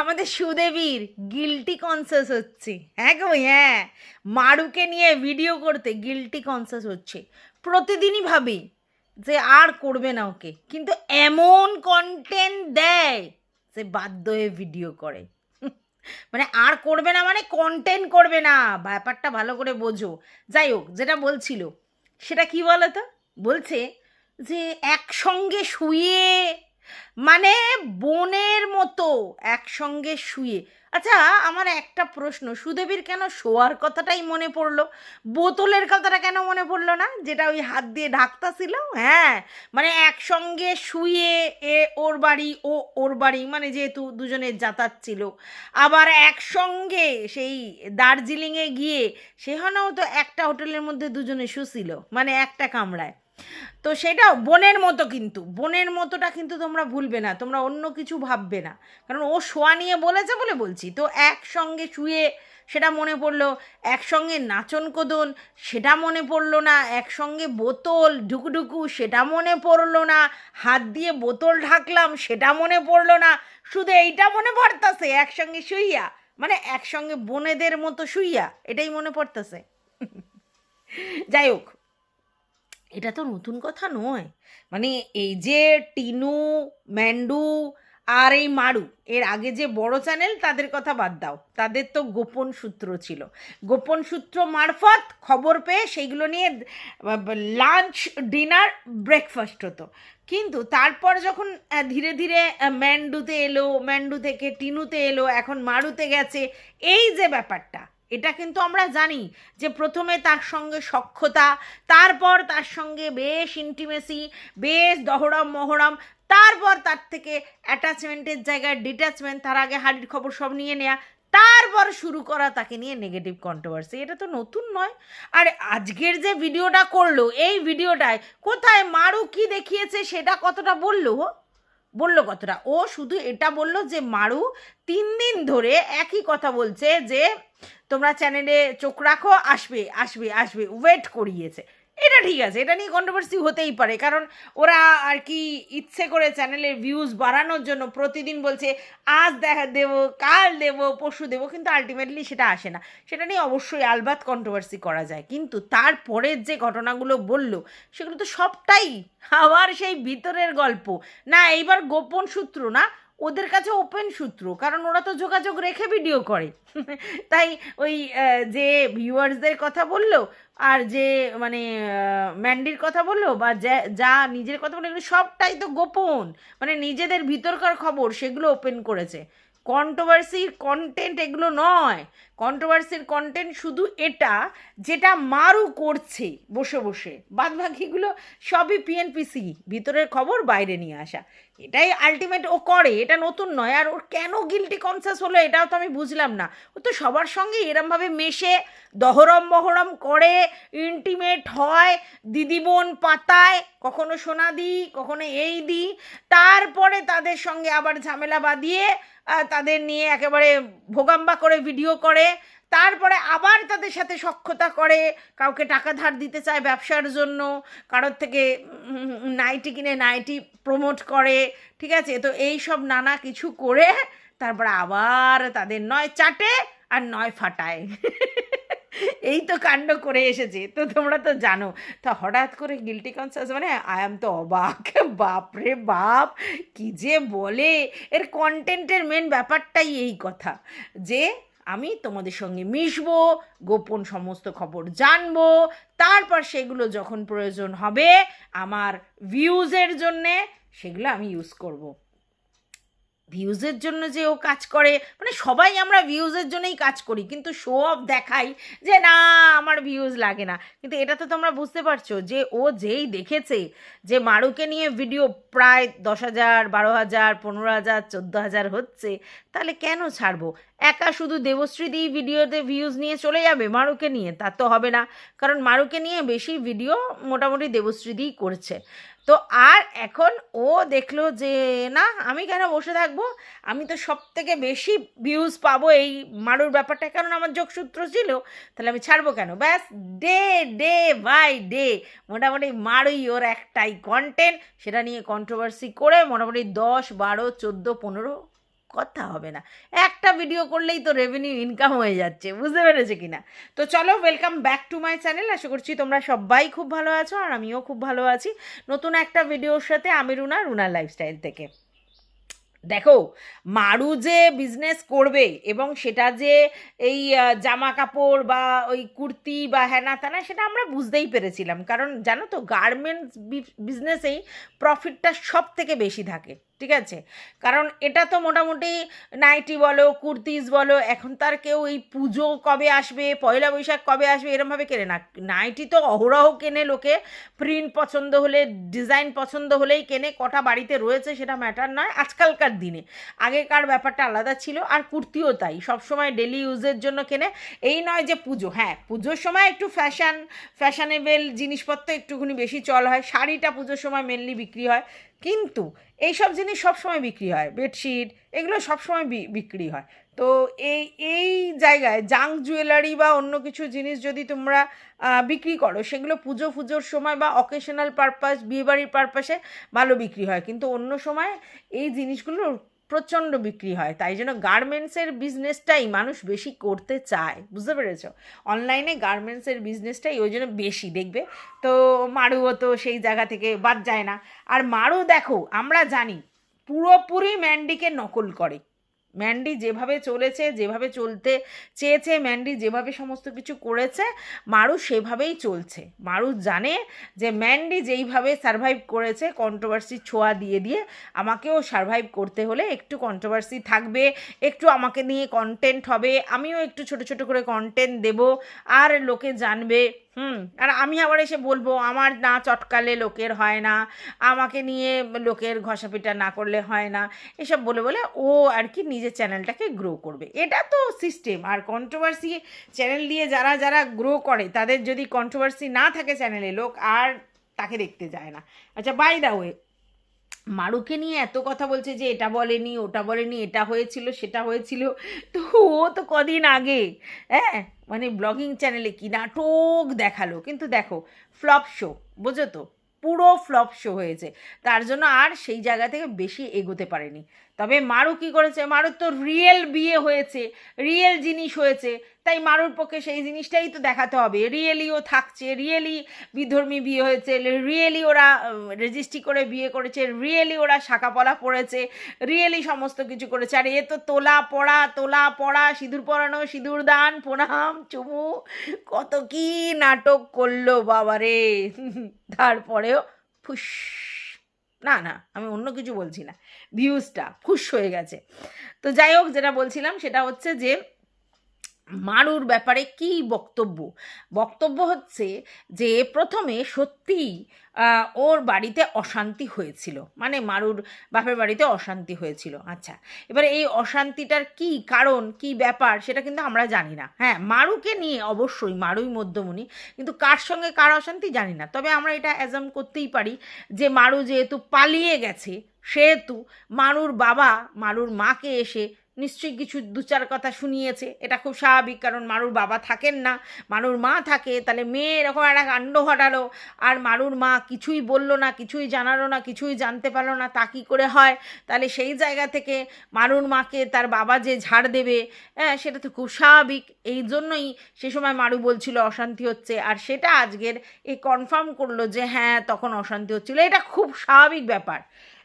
আমাদের সুদেবীর guilty conscious হচ্ছে। হ্যাঁ গো হ্যাঁ। মারুকে নিয়ে ভিডিও করতে গিলটি কনসাস হচ্ছে। প্রতিদিনই ভাবি যে আর করবে না ওকে, কিন্তু এমন কন্টেন্ট দেয় যে বাধ্য হয়ে ভিডিও করে। মানে আর করবে না মানে কন্টেন্ট করবে না। ব্যাপারটা ভালো করে বোঝো। যাই হোক, যেটা বলছিল, সেটা কি বলো তো বলছে যে একসঙ্গে শুয়ে মানে বোনের মতো একসঙ্গে শুয়ে। আচ্ছা আমার একটা প্রশ্ন, সুদেবীর কেন শোয়ার কথাটাই মনে পড়ল? বোতলের কথাটা কেন মনে পড়ল না? যেটা ওই হাত দিয়ে ঢাকতাছিল হ্যাঁ? মানে একসঙ্গে শুয়ে এ ওর বাড়ি, ও ওর বাড়ি মানে যেহেতু দুজনের যাতায়াত ছিল। আবার একসঙ্গে সেই দার্জিলিংয়ে গিয়ে, সেখানেও তো একটা হোটেলের মধ্যে দুজনে শুছিল মানে একটা কামরায়। তো সেটা বোনের মতো কিন্তু, বোনের মতোটা কিন্তু তোমরা ভুলবে না, তোমরা অন্য কিছু ভাববে না। কারণ ও শোয়া নিয়ে বলেছে বলে বলছি, তো একসঙ্গে শুয়ে সেটা মনে পড়ল, একসঙ্গে নাচন কোদন সেটা মনে পড়ল না, একসঙ্গে বোতল ঢুকুঢুকু সেটা মনে পড়ল না, হাত দিয়ে বোতল ঢাকলাম সেটা মনে পড়ল না, শুধু এইটা মনে পড়তাছে, একসঙ্গে শুইয়া মানে একসঙ্গে বোনেদের মতো শুইয়া, এটাই মনে পড়তাছে। যাই হোক। এটা তো নতুন কথা নয়। মানে এই যে টিনু, ম্যান্ডু আর এই মারু, এর আগে যে বড় চ্যানেল, তাদের কথা বাদ দাও। তাদের তো গোপন সূত্র ছিল। গোপন সূত্র মারফত খবর পেয়ে সেইগুলো নিয়ে লাঞ্চ, ডিনার, ব্রেকফাস্ট হতো। কিন্তু তারপর যখন ধীরে ধীরে ম্যান্ডুতে এলো, ম্যান্ডু থেকে টিনুতে এলো, এখন মারুতে গেছে, এই যে ব্যাপারটা এটা কিন্তু আমরা জানি যে প্রথমে তার সঙ্গে সখ্যতা, তারপর তার সঙ্গে বেশ ইন্টিমেসি বেশ দহরম, মহরম, তারপর তার থেকে অ্যাটাচমেন্টের জায়গায় ডিট্যাচমেন্ট তার আগে হাড়ির খবর সব নিয়ে নেওয়া তারপর শুরু করা তাকে নিয়ে নেগেটিভ কন্ট্রোভার্সি এটা তো নতুন নয়। আর আজকের যে ভিডিওটা করল, এই ভিডিওটায় কোথায় মারু কি দেখিয়েছে সেটা কতটা বলল? বলল কতটা? ও শুধু এটা বলল যে মারু তিন দিন ধরে একই কথা বলছে যে তোমরা চ্যানেলে চোখ রাখো, আসবে আসবে আসবে ওয়েট করিয়েছে। এটা ঠিক আছে, এটা নিয়ে কন্ট্রোভার্সি হতেই পারে, কারণ ওরা আর কি ইচ্ছে করে চ্যানেলের ভিউজ বাড়ানোর জন্য প্রতিদিন বলছে, আজ দেখা দেবো, কাল দেবো, পরশু দেবো, কিন্তু আলটিমেটলি সেটা আসে না। সেটা নিয়ে অবশ্যই আলবাত কন্ট্রোভার্সি করা যায়। কিন্তু তারপরের যে ঘটনাগুলো বলল, সেগুলো তো সবটাই আবার সেই ভিতরের গল্প। না, এইবার গোপন সূত্র না ওদের কাছে ওপেন সূত্র, কারণ ওরা তো যোগাযোগ রেখে ভিডিও করে। তাই ওই যে ভিউয়ার্সদের কথা বলল, আর যে মানে ম্যান্ডির কথা বলল, বা যা- নিজের কথা বলল, এগুলো সবটাই তো গোপন। মানে নিজেদের ভিতরকার খবর, সেগুলো ওপেন করেছে। কন্ট্রোভার্সির কন্টেন্ট এগুলো নয়। কন্ট্রোভার্সির কন্টেন্ট শুধু এটা যেটা মারু করছে বসে বসে। বাদ বাকিগুলো সবই পিএনপিসি ভিতরের খবর বাইরে নিয়ে আসা। এটাই আলটিমেট ও করে, এটা নতুন নয়। আর ওর কেন গিলটি কনসাস হলো এটাও তো আমি বুঝলাম না। ও তো সবার সঙ্গে এরমভাবে মেশে, দহরম মহরম করে ইন্টিমেট হয় দিদি বোন পাতায়, কখনো সোনা দিই কখনো এই দিই তারপরে তাদের সঙ্গে আবার ঝামেলা বাঁধিয়ে তাদের নিয়ে একেবারে ভোগাম্বা করে ভিডিও করে তারপরে আবার তাদের সাথে সক্ষতা করে, কাউকে টাকা ধার দিতে চায় ব্যবসার জন্য, কারোর থেকে নাইটি কিনে নাইটি প্রমোট করে, ঠিক আছে? তো এই সব নানা কিছু করে, তারপরে আবার তাদের নয় চাটে আর নয় ফাটায়। এই তো কাণ্ড করে এসেছে, তো তোমরা তো জানো। তা হঠাৎ করে গিলটি কনসাস মানে আই এম তো অবাক বাপ রে বাপ, কি যে বলে? এর কন্টেন্টের মেন ব্যাপারটাই এই কথা, যে আমি তোমাদের সঙ্গে মিশবো, গোপন সমস্ত খবর জানব, তারপর সেগুলো যখন প্রয়োজন হবে আমার ভিউজের জন্যে, সেগুলো আমি ইউজ করব। ভিউজের জন্য যে ও কাজ করে মানে সবাই আমরা ভিউজের জন্যই কাজ করি, কিন্তু শো অফ দেখাই যে না, আমার ভিউজ লাগে না। কিন্তু এটা তো তোমরা বুঝতে পারছ যে ও যেই দেখেছে যে মারুকে নিয়ে ভিডিও প্রায় দশ হাজার, বারো হাজার, পনেরো হাজার, চোদ্দ হাজার হচ্ছে, তাহলে কেন ছাড়বো? একা শুধু দেবশ্রী দিই ভিডিওতে ভিউজ নিয়ে চলে যাবে মারুকে নিয়ে? তা তো হবে না। কারণ মারুকে নিয়ে বেশি ভিডিও মোটামুটি দেবশ্রী দিই করছে। তো আর এখন ও দেখল যে, না, আমি কেন বসে থাকব? আমি তো সব থেকে বেশি ভিউজ পাবো এই মারুর ব্যাপারটা কারণ আমার যোগসূত্র ছিল, তাহলে আমি ছাড়বো কেন? ব্যাস, ডে ডে, বাই, ডে। মোটামুটি মারুই ওর একটাই কন্টেন্ট সেটা নিয়ে কন্ট্রোভার্সি করে মোটামুটি দশ, বারো, চোদ্দ, পনেরো কথা হবে না। একটা ভিডিও করলেই তো রেভিনিউ ইনকাম হয়ে যাচ্ছে, বুঝতে পেরেছে কিনা? তো চলো welcome back to my channel আশা করছি তোমরা সবাই খুব ভালো আছো আর আমিও খুব ভালো আছি। নতুন একটা ভিডিওর সাথে আমি রুনা রুনার লাইফস্টাইল থেকে। দেখো, মারু যে বিজনেস করবে এবং সেটা যে এই জামা কাপড় বা ওই কুর্তি বা হ্যানা ত্যানা সেটা আমরা বুঝতেই পেরেছিলাম। কারণ জানো তো গার্মেন্টস বিজনেসেই প্রফিটটা সব থেকে বেশি থাকে। ঠিক আছে? কারণ এটা তো মোটামুটি নাইটি বলো, কুর্তিস বলো, এখন তার কেউ এই পুজো কবে আসবে, পয়লা বৈশাখ কবে আসবে এরমভাবে কেনে না। নাইটি তো অহরহ কেনে লোকে, প্রিন্ট পছন্দ হলে, ডিজাইন পছন্দ হলেই কেনে, কটা বাড়িতে রয়েছে সেটা ম্যাটার নয়, আজকালকার দিনে। আগেকার ব্যাপারটা আলাদা ছিল, আর কুর্তিও তাই সবসময় ডেলি ইউজের জন্য কেনে। এই নয় যে পুজো হ্যাঁ পুজোর সময় একটু ফ্যাশন ফ্যাশনেবল জিনিসপত্র একটুখানি বেশি চল হয়, শাড়িটা পুজোর সময় মেনলি বিক্রি হয়। কিন্তু এই সব জিনিস সবসময় বিক্রি হয় বেডশিট এগুলো সবসময় বিক্রি হয়। তো এই এই জায়গায় জাঙ্ক জুয়েলারি বা অন্য কিছু জিনিস যদি তোমরা বিক্রি করো, সেগুলো পুজো ফুজোর সময় বা অকেশনাল পারপাস বিয়েবাড়ির পারপাসে ভালো বিক্রি হয়। কিন্তু অন্য সময় এই জিনিসগুলো প্রচণ্ড বিক্রি হয়, তাই জন্য গার্মেন্টসের বিজনেসটাই মানুষ বেশি করতে চায়, বুঝতে পেরেছ? অনলাইনে গার্মেন্টসের বিজনেসটাই ওই জন্য বেশি, দেখবে? তো মারুও তো সেই জায়গা থেকে বাদ যায় না। আর মারু দেখো, আমরা জানি, পুরোপুরি ম্যান্ডিকে নকল করে। ম্যান্ডি যেভাবে চলেছে, যেভাবে চলতে চেয়েছে, ম্যান্ডি যেভাবে সমস্ত কিছু করেছে, মারু সেভাবেই চলছে। মারু জানে যে ম্যান্ডি যেইভাবে সারভাইভ করেছে কন্ট্রোভার্সি ছোঁয়া দিয়ে দিয়ে, আমাকেও সারভাইভ করতে হলে একটু কন্ট্রোভার্সি থাকবে, একটু আমাকে নিয়ে কন্টেন্ট হবে, আমিও একটু ছোট ছোট করে কন্টেন্ট দেব, আর লোকে জানবে হুম, আর আমি আবার এসে বলব, আমার না চটকালে লোকের হয় না, আমাকে নিয়ে লোকের ঘষাপিটা না করলে হয় না। এসব বলে বলে ও আর কি নিজের চ্যানেলটাকে গ্রো করবে। এটা তো সিস্টেম আর কন্ট্রোভার্সি চ্যানেল দিয়ে যারা যারা গ্রো করে, তাদের যদি কন্ট্রোভার্সি না থাকে চ্যানেলে লোক আর তাকে দেখতে যায় না। আচ্ছা বাই দা ওয়ে মারুকে নিয়ে এত কথা বলছে যে এটা বলেনি, ওটা বলেনি, এটা হয়েছিল, সেটা হয়েছিল। তো ও তো কদিন আগে হ্যাঁ মানে ব্লগিং চ্যানেলে কি নাটক দেখাল। কিন্তু দেখো, ফ্লপ শো, বোঝো তো? পুরো ফ্লপ শো হয়েছে। তার জন্য আর সেই জায়গা থেকে বেশি এগোতে পারেনি। তবে মারু কি করেছে? মারুর তো রিয়েল বিয়ে হয়েছে রিয়েল জিনিস হয়েছে। তাই মারুর পক্ষে সেই জিনিসটাই তো দেখাতে হবে। রিয়েলিও থাকছে রিয়েলি বিধর্মী বিয়ে হয়েছে রিয়েলি ওরা রেজিস্ট্রি করে বিয়ে করেছে রিয়েলি ওরা শাঁকাপলা পড়েছে রিয়েলি সমস্ত কিছু করেছে। আর এ তো তোলা পড়া তোলা পড়া, সিঁদুর পরানো, সিঁদুর দান, প্রণাম, চুমু, কত কি নাটক করল বাবারে। তারপরেও ফুস। না না, আমি অন্য কিছু বলছি না। ভিউজটা খুশ হয়ে গেছে। তো যাই হোক, যেটা বলছিলাম সেটা হচ্ছে যে মারুর ব্যাপারে কি বক্তব্য? বক্তব্য হচ্ছে যে, প্রথমে সত্যি ওর বাড়িতে অশান্তি হয়েছিল। মানে মারুর বাপের বাড়িতে অশান্তি হয়েছিল। আচ্ছা এবারে এই অশান্তিটার কি কারণ, কি ব্যাপার, সেটা কিন্তু আমরা জানি না। হ্যাঁ মারুকে নিয়ে অবশ্যই, মারুই মধ্যমণি, কিন্তু কার সঙ্গে কার অশান্তি জানি না। তবে আমরা এটা অ্যাজাম করতেই পারি যে, মারু যেহেতু পালিয়ে গেছে, সেহেতু মারুর বাবা, মারুর মাকে এসে নিশ্চয়ই কিছু দু চার কথা শুনিয়েছে। এটা খুব স্বাভাবিক কারণ মারুর বাবা থাকেন না। মারুর মা থাকে, তাহলে মেয়ে এরকম একটা কাণ্ড ঘটালো। আর মারুর মা কিছুই বলল না, কিছুই জানালো না, কিছুই জানতে পারল না, তা কী করে হয়? তাহলে সেই জায়গা থেকে মারুর মাকে তার বাবা যে ঝাড় দেবে হ্যাঁ সেটা তো খুব স্বাভাবিক। এই জন্যই সে সময় মারু বলছিল, অশান্তি হচ্ছে। আর সেটা আজকের এ কনফার্ম করল যে হ্যাঁ তখন অশান্তি হচ্ছিল। এটা খুব স্বাভাবিক ব্যাপার।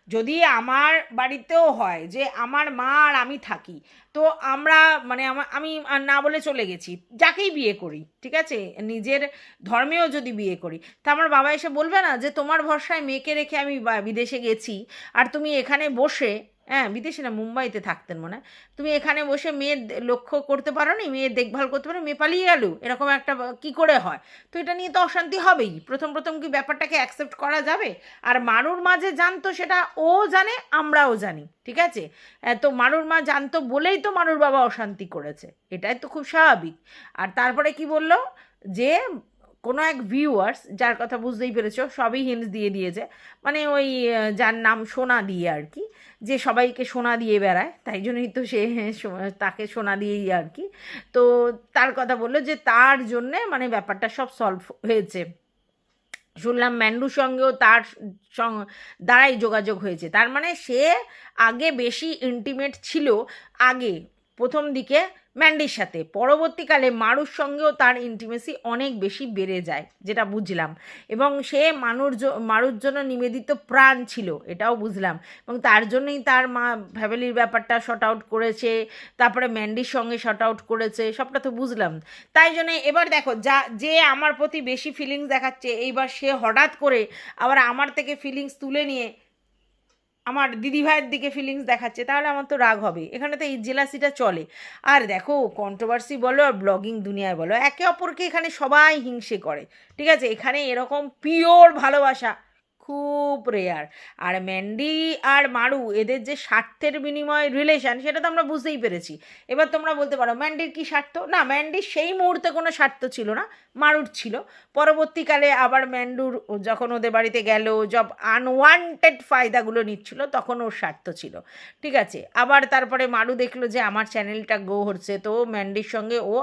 যদি আমার বাড়িতেও হয় যে আমার মা আর আমি থাকি, তো আমরা মানে আমা- না বলে চলে গেছি, যাকেই বিয়ে করি, ঠিক আছে? নিজের ধর্মেও যদি বিয়ে করি, তা আমার বাবা এসে বলবে না যে তোমার ভরসায় মেয়েকে রেখে আমি বিদেশে গেছি, আর তুমি এখানে বসে হ্যাঁ বিদেশে না মুম্বাইতে থাকতেন মনে তুমি এখানে বসে মেয়ের লক্ষ্য করতে পারো নি মেয়ের দেখভাল করতে পারো মেয়ে পালিয়ে গেল এরকম একটা কি করে হয়? তো এটা নিয়ে তো অশান্তি হবেই। প্রথম প্রথম কি ব্যাপারটাকে অ্যাকসেপ্ট করা যাবে? আর মারুর মা যে জানতো সেটা ও জানে, আমরাও জানি, ঠিক আছে? তো মারুর মা জানতো বলেই তো মারুর বাবা অশান্তি করেছে। এটাই তো খুব স্বাভাবিক। আর তারপরে কি বলল? যে কোনো এক ভিউয়ার্স যার কথা বুঝতেই পেরেছ, সবই হিন্টস দিয়ে দিয়েছে। মানে ওই যার নাম সোনা দিয়ে আর কি, যে সবাইকে সোনা দিয়ে বেড়ায়, তাই জন্যই তো সে তাকে সোনা দিয়েই আর কি। তো তার কথা বলল যে তার জন্যে মানে ব্যাপারটা সব সলভ হয়েছে। শুনলাম ম্যান্ডুর সঙ্গেও তার দ্বারাই যোগাযোগ হয়েছে। তার মানে সে আগে বেশি ইন্টিমেট ছিল আগে, প্রথম দিকে ম্যান্ডির সাথে। পরবর্তীকালে মারুর সঙ্গেও তার ইন্টিমেসি অনেক বেশি বেড়ে যায়, যেটা বুঝলাম। এবং সে মানুর মারুর জন্য নিবেদিত প্রাণ ছিল, এটাও বুঝলাম। এবং তার জন্যই তার মা ফ্যামিলির ব্যাপারটা শর্ট আউট করেছে, তারপরে ম্যান্ডির সঙ্গে শর্ট আউট করেছে, সবটা তো বুঝলাম। তাই জন্য এবার দেখো, যা, যে আমার প্রতি বেশি ফিলিংস দেখাচ্ছে, এইবার সে হঠাৎ করে আবার আমার থেকে ফিলিংস তুলে নিয়ে আমার দিদিভাইয়ের দিকে ফিলিংস দেখাচ্ছে, তাহলে আমার তো রাগ হবে। এখানে তো এই জেলাসিটা চলে। আর দেখো কন্ট্রোভার্সি বলো আর ব্লগিং দুনিয়ায় বলো, একে অপরকে এখানে সবাই হিংসে করে। ঠিক আছে? এখানে এরকম পিওর ভালোবাসা। খুব রেয়ার আর ম্যান্ডি আর মারু, এদের যে স্বার্থের বিনিময় রিলেশন সেটা তো আমরা বুঝতেই পেরেছি। এবার তোমরা বলতে পারো ম্যান্ডির কি স্বার্থ? না ম্যান্ডির সেই মুহূর্তে কোনো স্বার্থ ছিল না, মারুর ছিল। পরবর্তীকালে আবার ম্যান্ডুর যখন ওদের বাড়িতে গেল জব আনওয়ান্টেড ফায়দাগুলো নিচ্ছিল, তখন ওর স্বার্থ ছিল। ঠিক আছে? আবার তারপরে মারু দেখল যে, আমার চ্যানেলটা গ্রো হচ্ছে। তো ম্যান্ডির সঙ্গে ও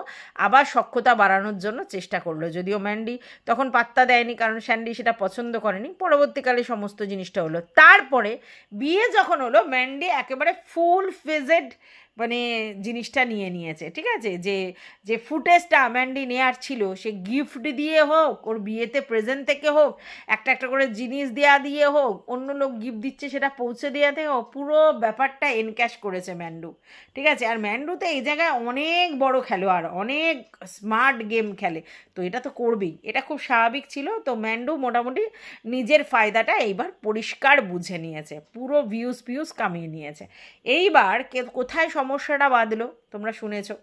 আবার সক্ষতা বাড়ানোর জন্য চেষ্টা করল। যদিও ম্যান্ডি তখন পাত্তা দেয়নি, কারণ স্যান্ডি সেটা পছন্দ করেনি। পরবর্তীকালে সমস্ত জিনিসটা হলো। তারপরে বিয়ে যখন হলো ম্যান্ডি একেবারে ফুল ফেজেড মানে জিনিসটা নিয়ে নিয়েছে, ঠিক আছে? যে যে ফুটেজটা ম্যান্ডি নেয়ার ছিল, সে গিফট দিয়ে হোক, ওর বিয়েতে প্রেজেন্ট থেকে হোক, একটা একটা করে জিনিস দেওয়া দিয়ে হোক, অন্য লোক গিফট দিচ্ছে সেটা পৌঁছে দেওয়াতে হোক পুরো ব্যাপারটা এনক্যাশ করেছে ম্যান্ডু, ঠিক আছে? আর ম্যান্ডু তো এই জায়গায় অনেক বড় খেলোয়াড়, অনেক স্মার্ট গেম খেলে, তো এটা তো করবেই। এটা খুব স্বাভাবিক ছিল, তো ম্যান্ডু মোটামুটি নিজের ফায়দাটা এইবার পরিষ্কার বুঝে নিয়েছে, পুরো ভিউজ ফিউজ কামিয়ে নিয়েছে। এইবার কোথায় সমস্যাটা বাঁধলো, তোমরা শুনেছো।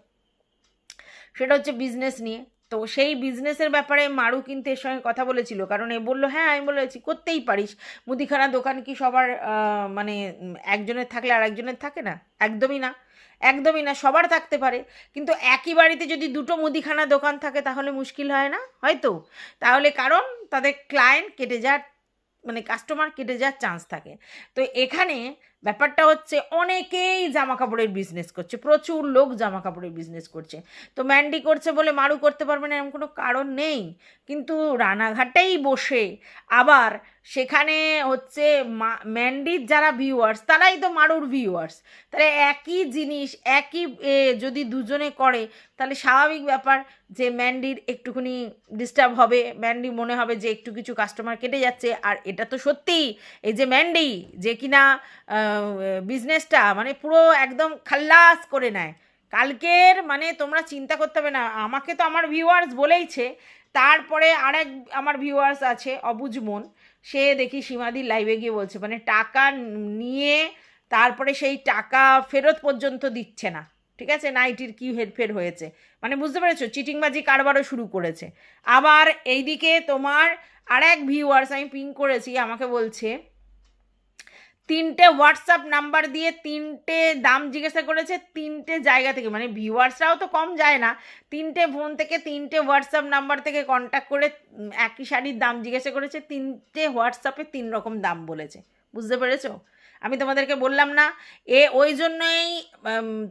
সেটা হচ্ছে বিজনেস নিয়ে। তো সেই বিজনেসের ব্যাপারে মারু কিন্তু এর সঙ্গে কথা বলেছিল, কারণ এ বলল হ্যাঁ আমি বলেছি করতেই পারিস। মুদিখানা দোকান কি সবার মানে একজনের থাকলে আর একজনের থাকে না? একদমই না। একদমই না, সবার থাকতে পারে। কিন্তু একই বাড়িতে যদি দুটো মুদিখানা দোকান থাকে, তাহলে মুশকিল হয় না? হয়তো। তাহলে কারণ, তাদের ক্লায়েন্ট কেটে যাওয়ার মানে কাস্টমার কেটে যাওয়ার চান্স থাকে। তো এখানে ব্যাপারটা হচ্ছে অনেকেই জামা কাপড়ের বিজনেস করছে, প্রচুর লোক জামা কাপড়ের বিজনেস করছে। তো ম্যান্ডি করছে বলে মারু করতে পারবে না এরকম কোনো কারণ নেই। কিন্তু রানাঘাটেই বসে আবার সেখানে হচ্ছে ম্যান্ডির যারা ভিউয়ার্স তারাই তো মারুর ভিউয়ার্স তাহলে একই জিনিস, একই যদি দুজনে করে, তাহলে স্বাভাবিক ব্যাপার যে ম্যান্ডির একটুখানি ডিস্টার্ব হবে ম্যান্ডি মনে হবে যে একটু কিছু কাস্টমার কেটে যাচ্ছে, আর এটা তো সত্যিই, এই যে ম্যান্ডি যে কিনা বিজনেসটা মানে পুরো একদম খাল্লাস করে নেয়। কালকের মানে তোমরা চিন্তা করতে হবে না, আমাকে তো আমার ভিউয়ার্স বলেইছে, তারপরে আরেক আমার ভিউয়ার্স আছে, অবুজ মন। সে দেখি সীমাদির লাইভে গিয়ে বলছে মানে টাকা নিয়ে তারপরে সেই টাকা ফেরত পর্যন্ত দিচ্ছে না। ঠিক আছে? নাইটির কী হেরফের হয়েছে? মানে বুঝতে পেরেছ? চিটিংবাজি কারবারও শুরু করেছে। আবার এইদিকে তোমার আর এক ভিউয়ার্স আমি পিং করেছি, আমাকে বলছে তিনটে হোয়াটসঅ্যাপ নাম্বার দিয়ে তিনটে দাম জিজ্ঞাসা করেছে, তিনটে জায়গা থেকে। মানে ভিউয়ার্সরাও তো কম যায় না। তিনটে ফোন থেকে তিনটে হোয়াটসঅ্যাপ নাম্বার থেকে কন্ট্যাক্ট করে একই শাড়ির দাম জিজ্ঞাসা করেছে, তিনটে হোয়াটসঅ্যাপে তিন রকম দাম বলেছে। বুঝতে পেরেছ? আমি তোমাদেরকে বললাম না, এ ওই জন্যই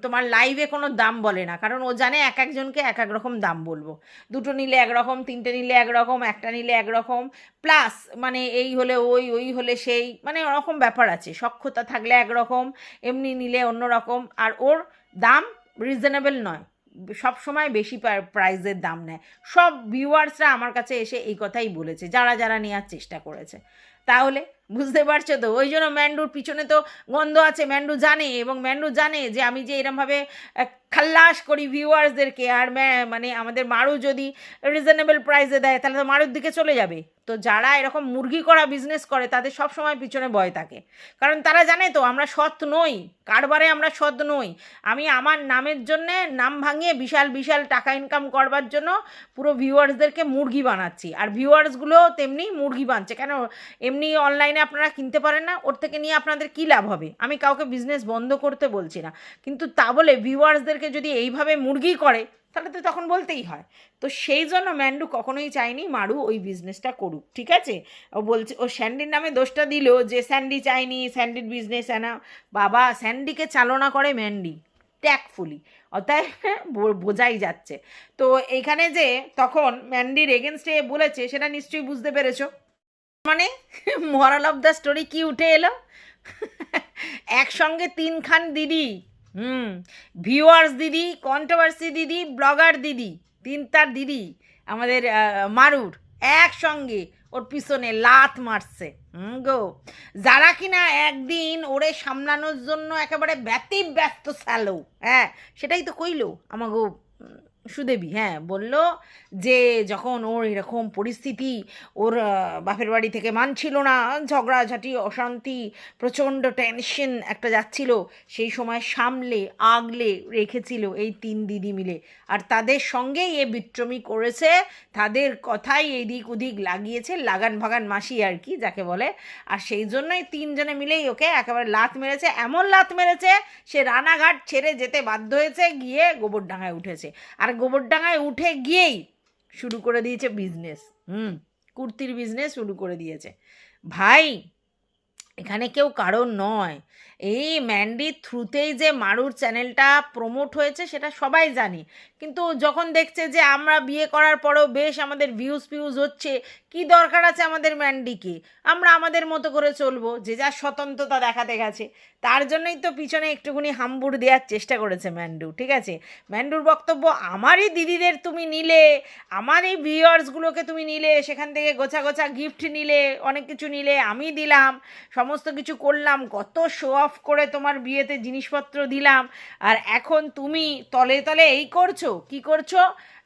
তোমার লাইভে কোনো দাম বলে না। কারণ ও জানে এক একজনকে এক এক রকম দাম বলব। দুটো নিলে একরকম তিনটে নিলে একরকম একটা নিলে একরকম প্লাস মানে এই হলে ওই ওই হলে সেই মানে ওরকম ব্যাপার আছে। সক্ষতা থাকলে একরকম এমনি নিলে অন্য রকম। আর ওর দাম রিজনেবল নয়। সব সময় বেশি প্রাইজের দাম নেয়। সব ভিউয়ার্সরা আমার কাছে এসে এই কথাই বলেছে, যারা যারা নেওয়ার চেষ্টা করেছে। তাহলে বুঝতে পারছ তো? ওই জন্য ম্যান্ডুর পিছনে তো গন্ধ আছে, ম্যান্ডু জানে এবং ম্যান্ডু জানে যে আমি যে এরমভাবে খাল্লাস করি ভিউয়ার্সদেরকে আর মানে আমাদের মারু যদি রিজনেবল প্রাইসে দেয়, তাহলে তো মারুর দিকে চলে যাবে। তো যারা এরকম মুরগি করা বিজনেস করে, তাদের সব সময় পিছনে ভয় থাকে। কারণ তারা জানে তো, আমরা সৎ নই, কারবারে আমরা সৎ নই। আমি আমার নামের জন্যে নাম ভাঙিয়ে বিশাল বিশাল টাকা ইনকাম করবার জন্য পুরো ভিউয়ার্সদেরকে মুরগি বানাচ্ছি। আর ভিউয়ার্সগুলো তেমনি মুরগি বানছে। কেন? এমনি অনলাইনে আপনারা কিনতে পারেন না, ওর থেকে নিয়ে আপনাদের কী লাভ হবে? আমি কাউকে বিজনেস বন্ধ করতে বলছি না। কিন্তু তা বলে ভিউয়ার্সদেরকে যদি এইভাবে মুরগি করে, তাহলে তো তখন বলতেই হয়। তো সেই জন্য ম্যান্ডু কখনোই চায়নি মারু ওই বিজনেসটা করুক, ঠিক আছে? ও বলছে, ও স্যান্ডির নামে দোষটা দিল যে স্যান্ডি চায়নি, স্যান্ডির বিজনেস আনা বাবা, স্যান্ডিকে চালনা করে ম্যান্ডি ট্যাকফুলি অতএব বোঝাই যাচ্ছে। তো এইখানে যে তখন ম্যান্ডির এগেনস্টে বলেছে, সেটা নিশ্চয়ই বুঝতে পেরেছ। মানে মরাল অফ দ্য স্টোরি কি উঠে এলো? একসঙ্গে তিনখান দিদি, হুম ভিউয়ার্স দিদি কন্ট্রোভার্সি দিদি ব্লগার দিদি তিন তার দিদি, আমাদের মারুর, একসঙ্গে ওর পিছনে লাত মারছে, হুম গো। যারা কিনা একদিন ওরে সামলানোর জন্য একেবারে ব্যতিব ব্যস্ত স্যালো হ্যাঁ সেটাই তো কইলো আমাগো সুদেবী হ্যাঁ বলল যে যখন ওর এরকম পরিস্থিতি, ওর বাপের বাড়ি থেকে মানছিল না, ঝগড়াঝাটি, অশান্তি, প্রচণ্ড টেনশন একটা যাচ্ছিল, সেই সময় সামলে, আগলে রেখেছিল এই তিন দিদি মিলে। আর তাদের সঙ্গেই এ বিট্রমি করেছে, তাদের কথাই এদিক ওদিক লাগিয়েছে, লাগান ভাগান মাসি আর কি যাকে বলে। আর সেই জন্যই তিনজনে মিলেই ওকে একেবারে লাত মেরেছে, এমন লাত মেরেছে, সে রানাঘাট ছেড়ে যেতে বাধ্য হয়েছে, গিয়ে গোবরডাঙ্গায় উঠেছে। আর গোবরডাঙ্গায় উঠে গিয়েই শুরু করে দিয়েছে বিজনেস হুম, কুর্তির বিজনেস শুরু করে দিয়েছে। ভাই, এখানে কেউ কারণ নয়। এই ম্যান্ডির থ্রুতেই যে মারুর চ্যানেলটা প্রমোট হয়েছে সেটা সবাই জানি। কিন্তু যখন দেখছে যে আমরা বিয়ে করার পরেও বেশ আমাদের ভিউজ ফিউজ হচ্ছে, কি দরকার আছে আমাদের ম্যান্ডিকে আমরা আমাদের মতো করে চলবো, যে যার স্বতন্ত্রতা দেখাতে গেছে। তার জন্যই তো পিছনে একটুখানি হাম্বুর দেওয়ার চেষ্টা করেছে ম্যান্ডু, ঠিক আছে? ম্যান্ডুর বক্তব্য, আমারই দিদিদের তুমি নিলে আমারই ভিউয়ার্সগুলোকে তুমি নিলে, সেখান থেকে গোছা গোছা গিফট নিলে, অনেক কিছু নিলে, আমি দিলাম, সমস্ত কিছু করলাম, কত শো অফ করে তোমার বিয়েতে জিনিসপত্র দিলাম, আর এখন তুমি তলে তলে এই করছ, কি করছ?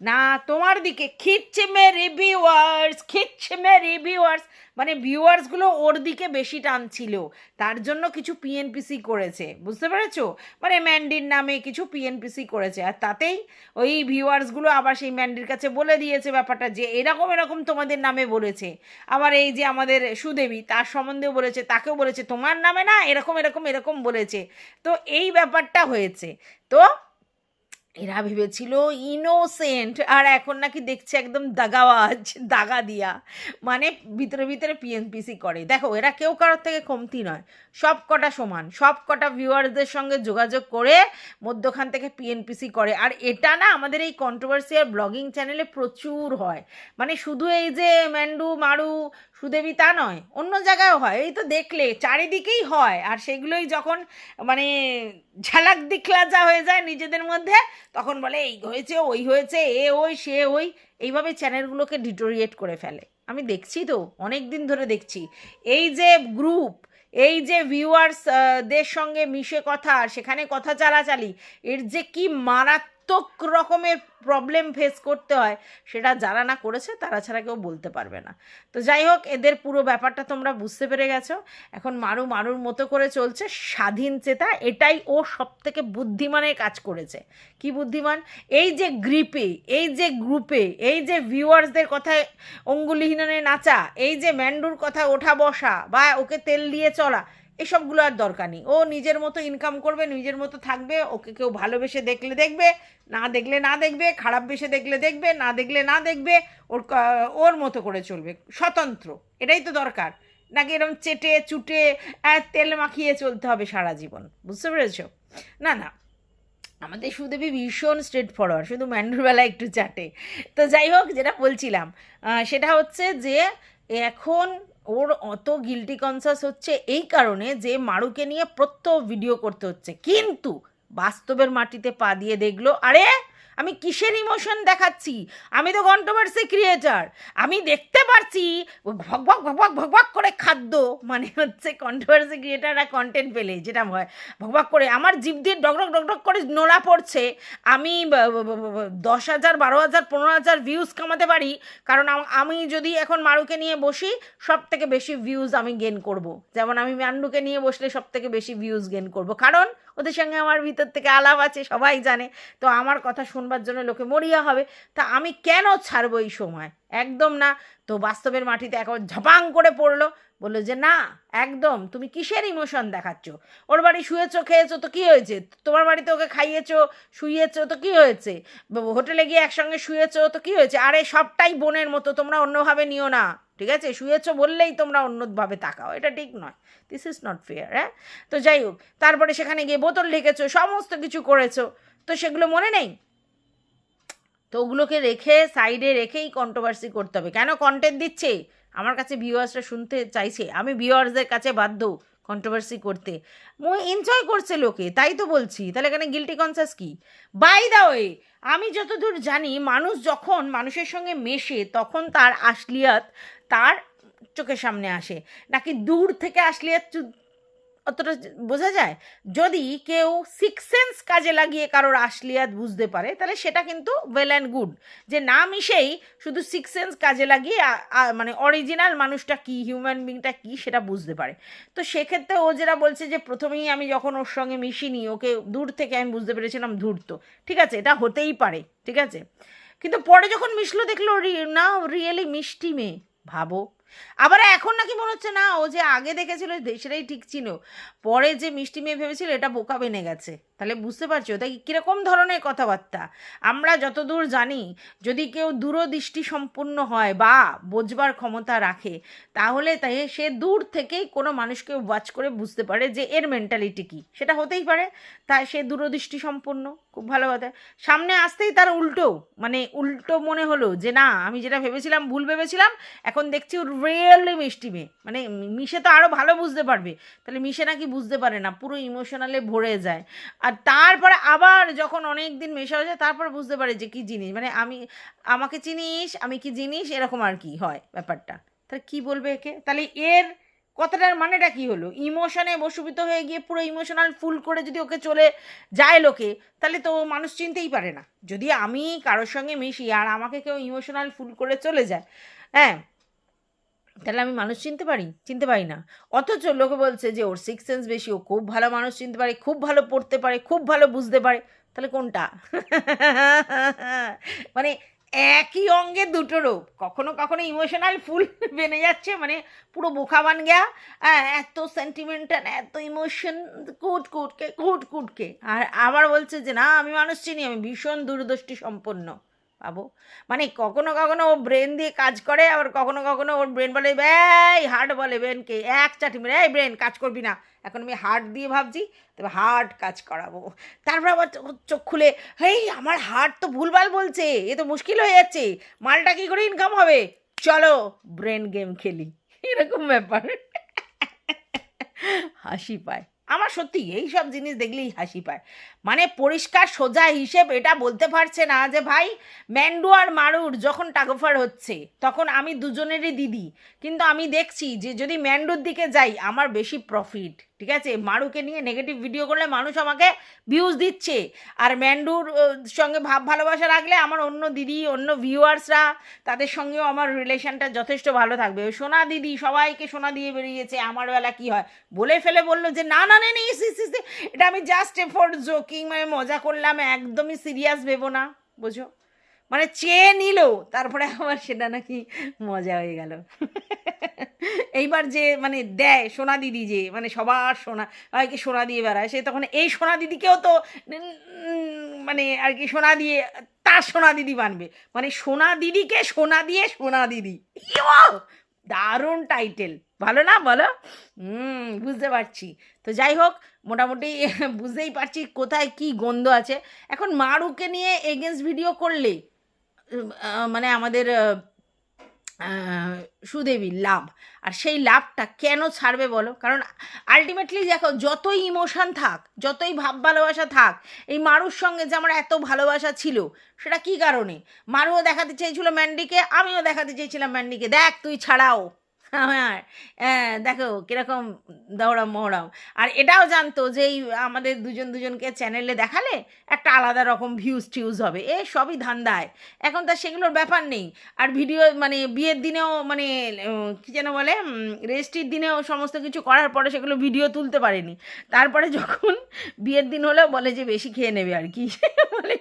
না, তোমার দিকে খিচ্ছে মে রিভিউয়ার্স খিচ্ছে মে রিভিউয়ার্স মানে ভিউয়ার্সগুলো ওর দিকে বেশি টানছিল। তার জন্য কিছু পিএনপিসি করেছে, বুঝতে পেরেছ? মানে ম্যান্ডির নামে কিছু পিএনপিসি করেছে। আর তাতেই ওই ভিউয়ার্সগুলো আবার সেই ম্যান্ডির কাছে বলে দিয়েছে ব্যাপারটা যে, এরকম এরকম তোমাদের নামে বলেছে। আবার এই যে আমাদের সুদেবী, তার সম্বন্ধেও বলেছে, তাকেও বলেছে, তোমার নামে না এরকম এরকম এরকম বলেছে। তো এই ব্যাপারটা হয়েছে। তো এরা ভেবেছিল ইনোসেন্ট আর এখন নাকি দেখছে একদম দাগাওয়াজ, দাগা দিয়া। মানে ভিতরে ভিতরে পিএনপিসি করে। দেখো, এরা কেউ কারোর থেকে কমতি নয়। সব কটা সমান। সব কটা ভিউয়ারদের সঙ্গে যোগাযোগ করে মধ্যখান থেকে পিএনপিসি করে। আর এটা না আমাদের এই কন্ট্রোভার্সিয়াল ব্লগিং চ্যানেলে প্রচুর হয়। মানে শুধু এই যে ম্যান্ডু, মারু, সুদেবী তা নয়, অন্য জায়গায়ও হয়। এই তো দেখলে, চারিদিকেই হয়। আর সেগুলোই যখন মানে ঝালাক দিখলা যা হয়ে যায় নিজেদের মধ্যে তখন বলে, এই হয়েছে, ওই হয়েছে, এ ওই, সে ওই। এইভাবে চ্যানেলগুলোকে ডিটোরিয়েট করে ফেলে। আমি দেখছি তো অনেক দিন ধরে দেখছি। এই যে গ্রুপ এই যে ভিউয়ার্স দের সঙ্গে মিশে কথা সেখানে কথা চালাচালি, এর যে কি মারাত্মক রকমের প্রবলেম ফেস করতে হয়, সেটা যারা না করেছে, তারা ছাড়া কেউ বলতে পারবে না। তো যাই হোক, এদের পুরো ব্যাপারটা তোমরা বুঝতে পেরে গেছো। এখন মারু মারুর মতো করে চলছে, স্বাধীন চেতা, এটাই ও সব থেকে বুদ্ধিমানের কাজ করেছে। কি বুদ্ধিমান? এই যে গ্রিপে এই যে গ্রুপে এই যে ভিউয়ার্সদের কথায় অঙ্গুলিহীননে নাচা, এই যে ম্যান্ডুর কথা ওঠা বসা, বা ওকে তেল দিয়ে চলা এসবগুলো আর দরকার নেই। ও নিজের মতো ইনকাম করবে, নিজের মতো থাকবে, ওকে কেউ ভালোবেসে দেখলে দেখবে, না দেখলে না দেখবে খারাপ বেসে দেখলে দেখবে, না দেখলে না দেখবে, ওর ওর মতো করে চলবে, স্বতন্ত্র, এটাই তো দরকার। নাকি এরকম চেটে, চুটে তেল মাখিয়ে চলতে হবে সারা জীবন, বুঝতে পেরেছ? না না, আমাদের সুদেবী ভীষণ স্ট্রেট ফরওয়ার্ড শুধু ম্যান্ডুর বেলা একটু চাটে। তো যাই হোক, যেটা বলছিলাম সেটা হচ্ছে যে এখন ওর অত গিলটি কনসাস হচ্ছে এই কারণে যে মারুকে নিয়ে প্রত্যহ ভিডিও করতে হচ্ছে। কিন্তু বাস্তবের মাটিতে পা দিয়ে দেখল, আরে আমি কিসের ইমোশন দেখাচ্ছি? আমি তো কন্ট্রোভার্সি ক্রিয়েটার আমি দেখতে পারছি, ভক ভক ভক ভক ভক ভক করে খাদ্য মানে হচ্ছে কন্ট্রোভার্সি ক্রিয়েটাররা কন্টেন্ট পেলে, যেটা হয় ভক ভক করে। আমার জিভ দিয়ে ডকডক ডকডক করে নোড়া পড়ছে। আমি দশ হাজার, বারো হাজার, পনেরো হাজার ভিউজ কামাতে পারি। কারণ আমি যদি এখন মারুকে নিয়ে বসি সব থেকে বেশি ভিউজ আমি গেন করব। যেমন আমি মান্ডুকে নিয়ে বসলে সব থেকে বেশি ভিউজ গেন করব। কারণ ওদের সঙ্গে আমার ভিতর থেকে আলাপ আছে, সবাই জানে। তো আমার কথা শুনবার জন্য লোকে মরিয়া হবে। তা আমি কেন ছাড়বো এই সময়? একদম না। তো বাস্তবের মাটিতে এখন ঝপাং করে পড়ল। বলল যে, না, একদম, তুমি কিসের ইমোশন দেখাচ্ছ? ওর বাড়ি শুয়েছো, খেয়েছো, তো কী হয়েছে? তোমার বাড়িতে ওকে খাইয়েছো, শুইয়েছো, তো কী হয়েছে? হোটেলে গিয়ে একসঙ্গে শুয়েছো, তো কী হয়েছে? আরে, সবটাই বোনের মতো, তোমরা অন্যভাবে নিও না, ঠিক আছে? শুয়েছো বললেই তোমরা অন্যভাবে তাকাও, এটা ঠিক নয়। দিস ইজ নট ফেয়ার হ্যাঁ? তো যাই হোক, তারপরে সেখানে গিয়ে বোতল ঢেকেছো, সমস্ত কিছু করেছ, তো সেগুলো মনে নেই? তো ওগুলোকে রেখে সাইডে রেখেই কন্ট্রোভার্সি করতে হবে। কেন কন্টেন্ট দিচ্ছে? আমার কাছে ভিউয়ার্সরা শুনতে চাইছে। আমি ভিউয়ার্সদের কাছে বাধ্য কন্ট্রোভার্সি করতে। এনজয় করছে লোকে, তাই তো বলছি। তাহলে এখানে গিলটি কনসাস কি? বাই দা ওয়ে আমি যতদূর জানি, মানুষ যখন মানুষের সঙ্গে মেশে, তখন তার আসলিয়াত তার চোখের সামনে আসে। নাকি দূর থেকে আসলিয়াত চু- অতটা বোঝা যায়? যদি কেউ সিক্স সেন্স কাজে লাগিয়ে কারোর আসলিয়াত বুঝতে পারে, তাহলে সেটা কিন্তু ওয়েল অ্যান্ড গুড যে না মিশেই শুধু সিক্স সেন্স কাজে লাগিয়ে মানে অরিজিনাল মানুষটা কি হিউম্যান বিংটা কি, সেটা বুঝতে পারে। তো সেক্ষেত্রে ও যেটা বলছে যে প্রথমেই আমি যখন ওর সঙ্গে মিশিনি, ওকে দূর থেকে আমি বুঝতে পেরেছিলাম ধূর্ত। ঠিক আছে, এটা হতেই পারে, ঠিক আছে? কিন্তু পরে যখন মিশলো, দেখল না রিয়েলি মিষ্টি মেয়ে। ভাবো। আবার এখন নাকি মনে হচ্ছে, না, ও যে আগে দেখেছিল সেটাই ঠিক ছিল, পরে যে মিষ্টি মেয়ে ভেবেছিল এটা বোকা বেনে গেছে। তাহলে বুঝতে পারছ তাই কীরকম ধরনের কথাবার্তা? আমরা যতদূর জানি, যদি কেউ দূরদৃষ্টি সম্পন্ন হয় বা বোঝবার ক্ষমতা রাখে, তাহলে তাই সে দূর থেকেই কোনো মানুষকে ওয়াচ করে বুঝতে পারে যে এর মেন্টালিটি কী। সেটা হতেই পারে তাই সে দূরদৃষ্টি সম্পন্ন। খুব ভালো কথা। সামনে আসতেই তার উল্টো মানে উল্টো মনে হলো যে, না, আমি যেটা ভেবেছিলাম, ভুল ভেবেছিলাম, এখন দেখছি রিয়েলি মিষ্টি মেয়ে। মানে মিশে তো আরও ভালো বুঝতে পারবে। তাহলে মিশে নাকি বুঝতে পারে না, পুরো ইমোশনালে ভরে যায়। আর তারপরে আবার যখন অনেক দিন মেশা হয়ে যায়, তারপর বুঝতে পারে যে, কি জিনিস? মানে আমি, আমাকে চিনিস, আমি কি জিনিস? এরকম আর কি হয় ব্যাপারটা। তাহলে কি বলবে একে? তাহলে এর কথাটার মানেটা কি হলো? ইমোশনে বসুবিত হয়ে গিয়ে পুরো ইমোশনাল ফুল করে যদি ওকে চলে যায় লোকে, তাহলে তো মানুষ চিনতেই পারে না। যদি আমি কারোর সঙ্গে মিশি আর আমাকে কেউ ইমোশনাল ফুল করে চলে যায় হ্যাঁ তাহলে আমি মানুষ চিনতে পারি? চিনতে পারি না। অথচ লোকে বলছে যে ওর সিক্স সেন্স বেশি, ও খুব ভালো মানুষ চিনতে পারে, খুব ভালো পড়তে পারে, খুব ভালো বুঝতে পারে। তাহলে কোনটা? মানে একই অঙ্গে দুটো রূপ কখনো কখনো ইমোশনাল ফুল বেনে যাচ্ছে মানে পুরো বোকা বান গেয়া। হ্যাঁ, এত সেন্টিমেন্টাল এত ইমোশন কুট কুটকে কুট কুটকে। আর আবার বলছে যে না আমি মানুষ চিনি আমি ভীষণ দূরদৃষ্টি সম্পন্ন পাবো মানে কখনো কখনো ও ব্রেন দিয়ে কাজ করে আবার কখনো কখনো ওর ব্রেন বলে এই হার্ট বলে ব্রেনকে এক চাটি মেরে এই ব্রেন কাজ করবি না। এখন আমি হার্ট দিয়ে ভাবছি, তবে হার্ট কাজ করাবো। তারপর আবার চোখ খুলে, হেই, আমার হার্ট তো ভুলভাল বলছে, এ তো মুশকিল হয়ে যাচ্ছে, মালটা কী করে ইনকাম হবে? চলো ব্রেন গেম খেলি। এরকম ব্যাপার। হাসি পায়। আমার সত্যি এই সব জিনিস দেখলেই হাসি পায়। মানে পরিষ্কার, সোজা হিসেব এটা বলতে পারছে না যে, ভাই, ম্যান্ডু আর মারুর যখন টাগোফার হচ্ছে, তখন আমি দুজনেরই দিদি। কিন্তু আমি দেখছি যে, যদি ম্যান্ডুর দিকে যাই, আমার বেশি প্রফিট ঠিক আছে? মারুকে নিয়ে নেগেটিভ ভিডিও করলে মানুষ আমাকে ভিউজ দিচ্ছে। আর ম্যান্ডুর সঙ্গে ভাব ভালোবাসা রাখলে আমার অন্য দিদি অন্য ভিউয়ার্সরা তাদের সঙ্গেও আমার রিলেশনটা যথেষ্ট ভালো থাকবে। সোনা দিদি সবাইকে সোনা দিয়ে বেরিয়েছে আমার বেলা কি হয়? বলে ফেলে বলল যে না না না না, ইস, ইস, ইস, ইস, এটা আমি জাস্ট ফর জোকিং মানে মজা করলাম একদমই সিরিয়াস ভেবো না। বোঝো? মানে চেয়ে নিল, তারপরে আবার সেটা নাকি মজা হয়ে গেল। এইবার যে মানে দেয় সোনা দিদি যে মানে সবার সোনা আর কি সোনা দিয়ে বেড়ায়, সে তখন এই সোনা দিদিকেও তো মানে আর কি সোনা দিয়ে, তার সোনা দিদি বানবে। মানে সোনা দিদিকে সোনা দিয়ে সোনা দিদি। দারুণ টাইটেল ভালো না? বলো? হুম, বুঝতে পারছি। তো যাই হোক, মোটামুটি বুঝতেই পারছি কোথায় কি গন্ধ আছে। এখন মারুকে নিয়ে এগেনস্ট ভিডিও করলে মানে আমাদের সুদেবীর লাভ। আর সেই লাভটা কেন ছাড়বে বলো? কারণ আলটিমেটলি দেখো, যতই ইমোশান থাক, যতই ভাব ভালোবাসা থাক, এই মারুর সঙ্গে যে আমার এত ভালোবাসা ছিল, সেটা কি কারণে? মারুও দেখাতে চেয়েছিল ম্যান্ডিকে আমিও দেখাতে চেয়েছিলাম ম্যান্ডিকে দেখ, তুই ছাড়াও। হ্যাঁ দেখো কীরকম দৌড়াম, মহড়াম। আর এটাও জানতো যে এই আমাদের দুজন দুজনকে চ্যানেলে দেখালে একটা আলাদা রকম ভিউজ টিউজ হবে। এ, সবই ধান্দায়। এখন তার সেগুলোর ব্যাপার নেই। আর ভিডিও মানে বিয়ের দিনেও মানে কী যেন বলে রেজিস্ট্রির দিনেও সমস্ত কিছু করার পরে সেগুলো ভিডিও তুলতে পারেনি। তারপরে যখন বিয়ের দিন হলেও বলে যে বেশি খেয়ে নেবে আর কি। বলে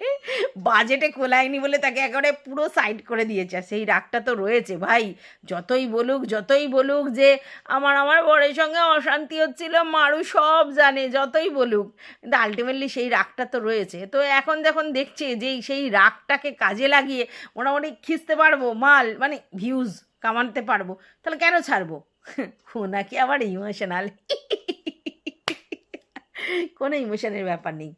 বাজেটে খোলায়নি বলে তাকে একেবারে পুরো সাইড করে দিয়েছে। আর সেই রাগটা তো রয়েছে, ভাই। যতই বলুক যতই বলুক যে আমার আমার বরের সঙ্গে অশান্তি হচ্ছিল, মারু সব জানে, যতই বলুক। কিন্তু আলটিমেটলি সেই রাগটা তো রয়েছে। তো এখন যখন দেখছে যে সেই রাগটাকে কাজে লাগিয়ে মোটামুটি খিস্তে পারব, মাল মানে ভিউজ কামাতে পারব, তাহলে কেন ছাড়বো? ও নাকি আবার ইমোশনাল কোনো ইমোশনের ব্যাপার নেই।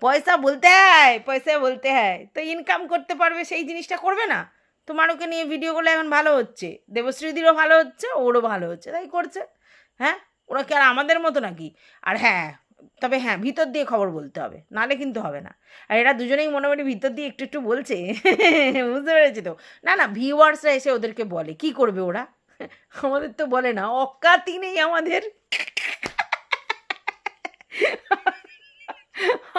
পয়সা বলতে হয়, পয়সা বলতে হয়। তো ইনকাম করতে পারবে, সেই জিনিসটা করবে না। তোমার ওকে নিয়ে ভিডিও করলে এখন ভালো হচ্ছে। দেবশ্রীদিরও ভালো হচ্ছে, ওরও ভালো হচ্ছে, তাই করছে। হ্যাঁ? ওরা কি আর আমাদের মতো নাকি? আর হ্যাঁ তবে হ্যাঁ ভিতর দিয়ে খবর বলতে হবে নালে কিন্তু হবে না। আর এরা দুজনেই মোটামুটি ভিতর দিয়ে একটু একটু বলছে। বুঝতে পেরেছি তো? না না ভিউয়ার্সরা এসে ওদেরকে বলে। কি করবে ওরা? আমাদের তো বলে না অকাতি নেই আমাদের।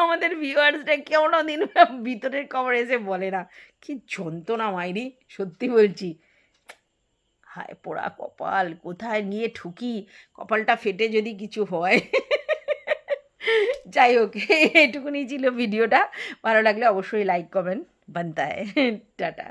আমাদের ভিউয়ার্সরা কেমন দিন ভিতরের খবর এসে বলে না। কি যন্ত্রণা মাইরি, সত্যি বলছি। হায় পোড়া কপাল, কোথায় নিয়ে ঠুকি? কপালটা ফেটে যদি কিছু হয়। যাই হোক এটুকুনি ছিল ভিডিওটা। ভালো লাগলে অবশ্যই লাইক কমেন্ট বানতা হ্যায় টাটা।